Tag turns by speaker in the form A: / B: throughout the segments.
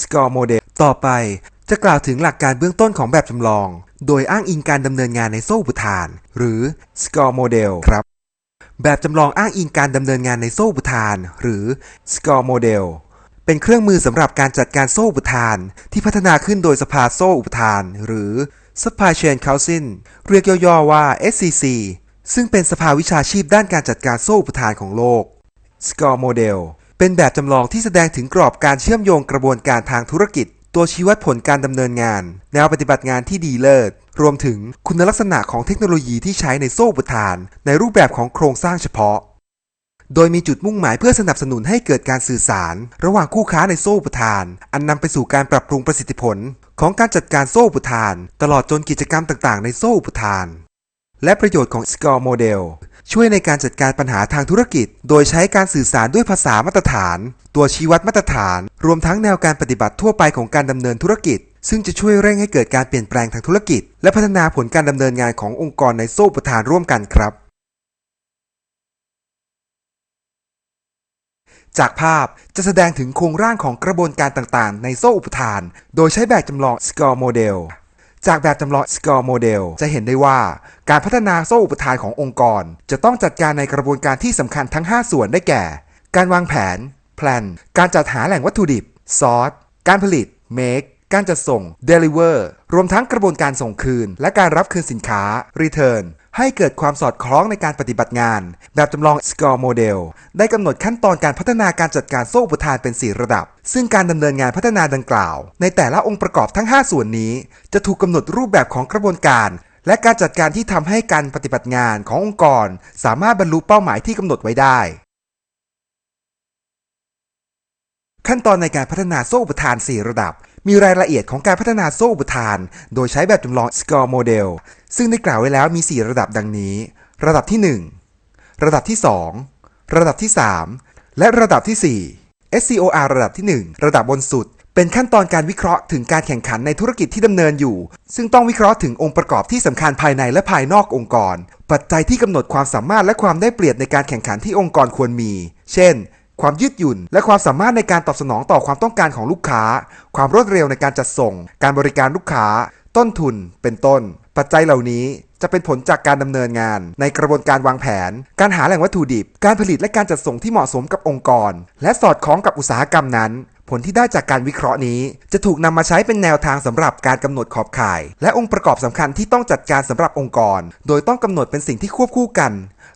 A: Score Model ต่อไปจะกล่าวถึงหลักการเบื้องต้นของแบบจำลอง โดยอ้างอิงการดำเนินงานในโซ่อุปทาน หรือ Score Model ครับ แบบจำลองอ้างอิงการดำเนินงานในโซ่อุปทาน หรือ Score Model เป็นเครื่องมือสำหรับการจัดการโซ่อุปทาน ที่พัฒนาขึ้นโดยสภาโซ่อุปทาน หรือ Supply Chain Council เรียกย่อๆว่า SCC ซึ่งเป็นสภาวิชาชีพด้านการจัดการโซ่อุปทานของโลก Score Model เป็นแบบจำลองที่แสดงถึงกรอบการเชื่อมโยงกระบวนการทางธุรกิจ ตัวชี้วัดผลการดำเนินงาน แนวปฏิบัติงานที่ดีเลิศ รวมถึงคุณลักษณะของเทคโนโลยีที่ใช้ในโซ่อุปทาน ในรูปแบบของโครงสร้างเฉพาะ โดยมีจุดมุ่งหมายเพื่อสนับสนุนให้เกิดการสื่อสาร ระหว่างคู่ค้าในโซ่อุปทาน อันนำไปสู่การปรับปรุงประสิทธิผล ของการจัดการโซ่อุปทาน ตลอดจนกิจกรรมต่างๆ ในโซ่อุปทาน และประโยชน์ของ Score Model ช่วยในการจัดการปัญหาทางธุรกิจ โดยใช้การสื่อสารด้วยภาษามาตรฐาน ตัวชี้วัดมาตรฐาน รวมทั้งแนวการปฏิบัติทั่วไปของการดำเนินธุรกิจ ซึ่งจะช่วยเร่งให้เกิดการเปลี่ยนแปลงทางธุรกิจ และพัฒนาผลการดำเนินงานขององค์กรในโซ่อุปทานร่วมกันครับ จากภาพจะแสดงถึงโครงร่างของกระบวนการต่างๆ ในโซ่อุปทาน โดยใช้แบบจำลอง Score Model จากแบบจำลอง Score Model จะเห็นได้ว่า การพัฒนาโซ่อุปทานขององค์กร จะต้องจัดการในกระบวนการที่สำคัญทั้ง 5 ส่วนได้แก่ การวางแผน Plan การจัดหาแหล่งวัตถุดิบ Source การผลิต Make การจัดส่ง Deliver รวมทั้งกระบวนการส่งคืน และการรับคืนสินค้า Return ให้เกิดความสอดคล้องในการปฏิบัติงาน แบบจำลอง Score Model ได้กำหนดขั้นตอนการพัฒนาการจัดการโซ่อุปทานเป็น 4 ระดับ ซึ่งการดำเนินงานพัฒนาดังกล่าว ในแต่ละองค์ประกอบทั้ง 5 ส่วนนี้ จะถูกกำหนดรูปแบบของกระบวนการ และการจัดการที่ทำให้การปฏิบัติงานขององค์กร สามารถบรรลุเป้าหมายที่กำหนดไว้ได้ ขั้นตอนในการพัฒนาโซ่อุปทาน 4 ระดับ มีรายละเอียดของการพัฒนาโซ่อุปทาน โดยใช้แบบจำลอง Score Model ซึ่งได้กล่าวไว้แล้วมี 4 ระดับดังนี้ ระดับที่ 1 ระดับที่ 2 ระดับที่ 3 และระดับที่ 4 SCOR ระดับที่ 1 ระดับบนสุด เป็นขั้นตอนการวิเคราะห์ถึงการแข่งขันในธุรกิจที่ดำเนินอยู่ ซึ่งต้องวิเคราะห์ถึงองค์ประกอบที่สำคัญภายในและภายนอกองค์กร ปัจจัยที่กำหนดความสามารถและความได้เปรียบในการแข่งขันที่องค์กรควรมี เช่น ความยืดหยุ่น และความสามารถในการตอบสนองต่อความต้องการของลูกค้า ความรวดเร็วในการจัดส่ง การบริการลูกค้า ต้นทุน เป็นต้น ปัจจัยเหล่านี้จะเป็นผลจากการดำเนินงาน ในกระบวนการวางแผน การหาแหล่งวัตถุดิบ การผลิตและการจัดส่งที่เหมาะสมกับองค์กร และสอดคล้องกับอุตสาหกรรมนั้น ผลที่ได้จากการวิเคราะห์นี้ จะถูกนำมาใช้เป็นแนวทางสำหรับการกำหนดขอบข่าย และองค์ประกอบสำคัญที่ต้องจัดการสำหรับองค์กร โดยต้องกำหนดเป็นสิ่งที่ควบคู่กัน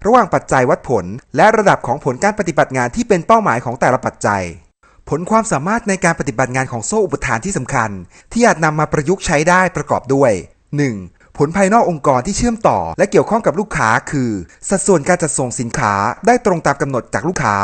A: ระหว่างปัจจัยวัดผล และระดับของผลการปฏิบัติงานที่เป็นเป้าหมายของแต่ละปัจจัย ผลความสามารถในการปฏิบัติงานของโซ่อุปทานที่สำคัญ ที่อาจนำมาประยุกต์ใช้ได้ประกอบด้วย 1. ผลภายนอกองค์กรที่เชื่อมต่อ และเกี่ยวข้องกับลูกค้าคือ สัดส่วนการจัดส่งสินค้าได้ตรงตามกำหนดจากลูกค้า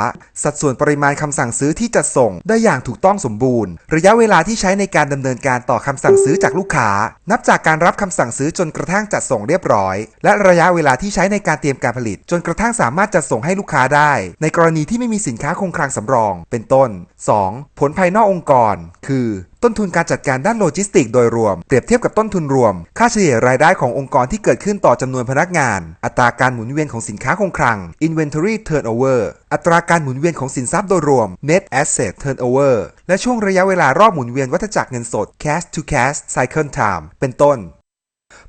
A: สัดส่วนปริมาณคำสั่งซื้อที่จัดส่งได้อย่างถูกต้องสมบูรณ์ ระยะเวลาที่ใช้ในการดำเนินการต่อคำสั่งซื้อจากลูกค้า นับจากการรับคำสั่งซื้อจนกระทั่งจัดส่งเรียบร้อย และระยะเวลาที่ใช้ในการเตรียมการผลิต จนกระทั่งสามารถจัดส่งให้ลูกค้าได้ ในกรณีที่ไม่มีสินค้าคงคลังสำรอง เป็นต้น 2. ผลภายนอกองค์กร คือ ต้นทุนการจัดการด้านโลจิสติกโดยรวม เปรียบเทียบกับต้นทุนรวม ค่าเฉลี่ยรายได้ขององค์กรที่เกิดขึ้นต่อจำนวนพนักงาน อัตราการหมุนเวียนของสินค้าคงคลัง inventory turnover อัตราการหมุนเวียนของสินทรัพย์โดยรวม net asset turnover และช่วงระยะเวลารอบหมุนเวียนวัฏจักรเงินสด cash to cash cycle time เป็นต้น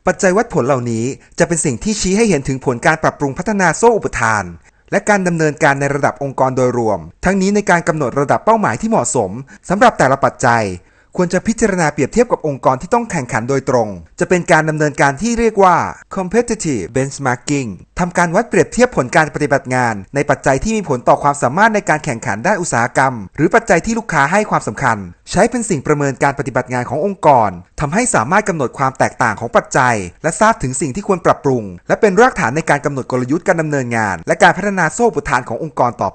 A: ปัจจัยวัดผลเหล่านี้จะเป็นสิ่งที่ชี้ให้เห็นถึงผลการปรับปรุงพัฒนาโซ่อุปทาน และการดำเนินการในระดับองค์กรโดยรวม ทั้งนี้ในการกำหนดระดับเป้าหมายที่เหมาะสมสำหรับแต่ละปัจจัย ควรจะพิจารณาเปรียบเทียบกับองค์กรที่ต้องแข่งขันโดยตรง จะเป็นการดำเนินการที่เรียกว่า competitive benchmarking ทำการวัดเปรียบเทียบผลการปฏิบัติงาน ในปัจจัยที่มีผลต่อความสามารถในการแข่งขันด้านอุตสาหกรรม หรือปัจจัยที่ลูกค้าให้ความสำคัญ ใช้เป็นสิ่งประเมินการปฏิบัติงานขององค์กรทำให้สามารถกำหนดความแตกต่างของปัจจัย และทราบถึงสิ่งที่ควรปรับปรุง และเป็นรากฐานในการกำหนดกลยุทธ์การดำเนินงาน และการพัฒนาโซ่อุปทานขององค์กรต่อ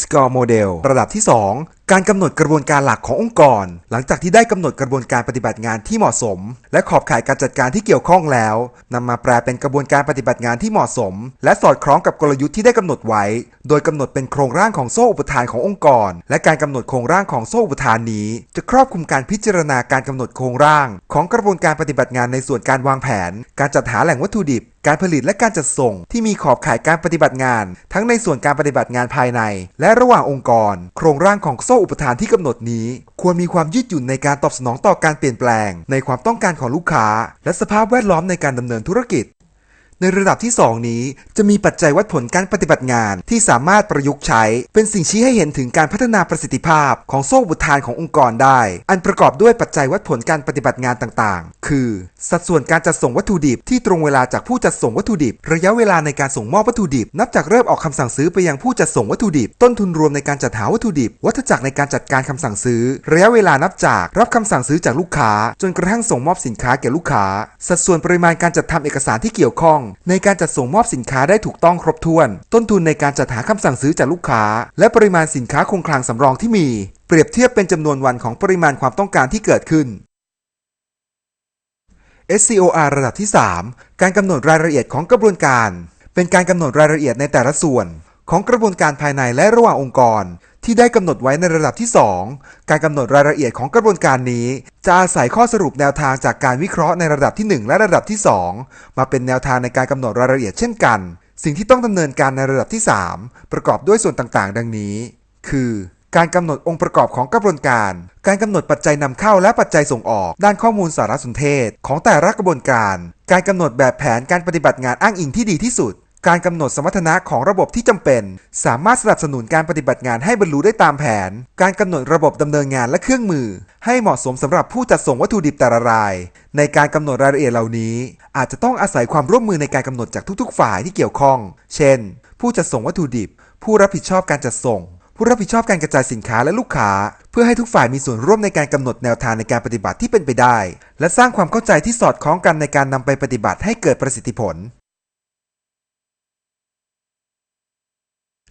A: Score Model ระดับที่ 2 การกำหนดกระบวนการหลักขององค์กร หลังจากที่ได้กำหนดกระบวนการปฏิบัติงานที่เหมาะสม และขอบข่ายการจัดการที่เกี่ยวข้องแล้วนำมาแปลเป็นกระบวนการปฏิบัติงานที่เหมาะสม และสอดคล้องกับกลยุทธ์ที่ได้กำหนดไว้ โดยกำหนดเป็นโครงร่างของโซ่อุปทานขององค์กร และการกำหนดโครงร่างของโซ่อุปทานนี้ จะครอบคลุมการพิจารณาการกำหนดโครงร่าง ของกระบวนการปฏิบัติงานในส่วนการวางแผน การจัดหาแหล่งวัตถุดิบการผลิตและการจัดส่งที่มีขอบข่ายการปฏิบัติงาน ทั้งในส่วนการปฏิบัติงานภายใน และระหว่างองค์กร โครงร่างของโซ่อุปทานที่กำหนดนี้ ควรมีความยืดหยุ่นในการตอบสนองต่อการเปลี่ยนแปลง ในความต้องการของลูกค้า และสภาพแวดล้อมในการดำเนินธุรกิจ ในระดับที่ 2 นี้ จะมีปัจจัยวัดผลการปฏิบัติงาน ที่สามารถประยุกต์ใช้ เป็นสิ่งชี้ให้เห็นถึงการพัฒนาประสิทธิภาพ ของโซ่บุทานขององค์กรได้ อันประกอบด้วยปัจจัยวัดผลการปฏิบัติงานต่างๆ คือ สัดส่วนการจัดส่งวัตถุดิบที่ตรงเวลาจากผู้จัดส่งวัตถุดิบ ระยะเวลาในการส่งมอบวัตถุดิบ นับจากเริ่มออกคำสั่งซื้อไปยังผู้จัดส่งวัตถุดิบ ต้นทุนรวมในการจัดหาวัตถุดิบ วัฏจักรในการจัดการคำสั่งซื้อ ระยะเวลานับจากรับคำสั่งซื้อจากลูกค้า จนกระทั่งส่งมอบสินค้าแก่ลูกค้า สัดส่วนปริมาณการจัดทำเอกสารที่เกี่ยวข้องในการจัดส่งมอบสินค้าได้ถูกต้องครบถ้วน ต้นทุนในการจัดหาคำสั่งซื้อจากลูกค้า และปริมาณสินค้าคงคลังสำรองที่มี เปรียบเทียบเป็นจำนวนวันของปริมาณความต้องการที่เกิดขึ้น SCOR ระดับที่ 3 การกำหนดรายละเอียดของกระบวนการ เป็นการกำหนดรายละเอียดในแต่ละส่วน ของกระบวนการภายในและระหว่างองค์กร ที่ได้กำหนดไว้ในระดับที่ 2 การกำหนดรายละเอียดของกระบวนการนี้ จะอาศัยข้อสรุปแนวทางจากการวิเคราะห์ในระดับที่ 1 และระดับที่ 2 มาเป็นแนวทางในการกำหนดรายละเอียดเช่นกัน สิ่งที่ต้องดำเนินการในระดับที่ 3 ประกอบด้วยส่วนต่างๆ ดังนี้ คือ การกำหนดองค์ประกอบของกระบวนการ การกำหนดปัจจัยนำเข้าและปัจจัยส่งออก ด้านข้อมูลสารสนเทศ ของแต่ละกระบวนการ การกำหนดแบบแผนการปฏิบัติงานอ้างอิงที่ดีที่สุด การกำหนดสมรรถนะของระบบที่จำเป็น สามารถสนับสนุนการปฏิบัติงานให้บรรลุได้ตามแผน การกำหนดระบบดำเนินงานและเครื่องมือ ให้เหมาะสมสำหรับผู้จัดส่งวัตถุดิบแต่ละราย ในการกำหนดรายละเอียดเหล่านี้ อาจจะต้องอาศัยความร่วมมือในการกำหนดจากทุกๆ ฝ่ายที่เกี่ยวข้อง เช่น ผู้จัดส่งวัตถุดิบ ผู้รับผิดชอบการจัดส่ง ผู้รับผิดชอบการกระจายสินค้าและลูกค้า เพื่อให้ทุกฝ่ายมีส่วนร่วมในการกำหนดแนวทางในการปฏิบัติที่เป็นไปได้ และสร้างความเข้าใจที่สอดคล้องกันในการนำไปปฏิบัติให้เกิดประสิทธิผล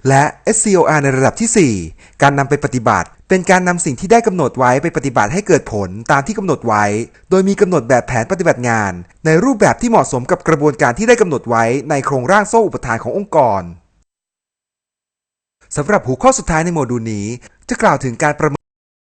A: และ SCOR ในระดับที่ 4 การนำไปปฏิบัติ เป็นการนำสิ่งที่ได้กำหนดไว้ไปปฏิบัติให้เกิดผลตามที่กำหนดไว้ โดยมีกำหนดแบบแผนปฏิบัติงาน ในรูปแบบที่เหมาะสมกับกระบวนการที่ได้กำหนดไว้ในโครงร่างโซ่อุปทานขององค์กรสำหรับหัวข้อสุดท้ายในโมดูลนี้ จะกล่าวถึงการประเมิน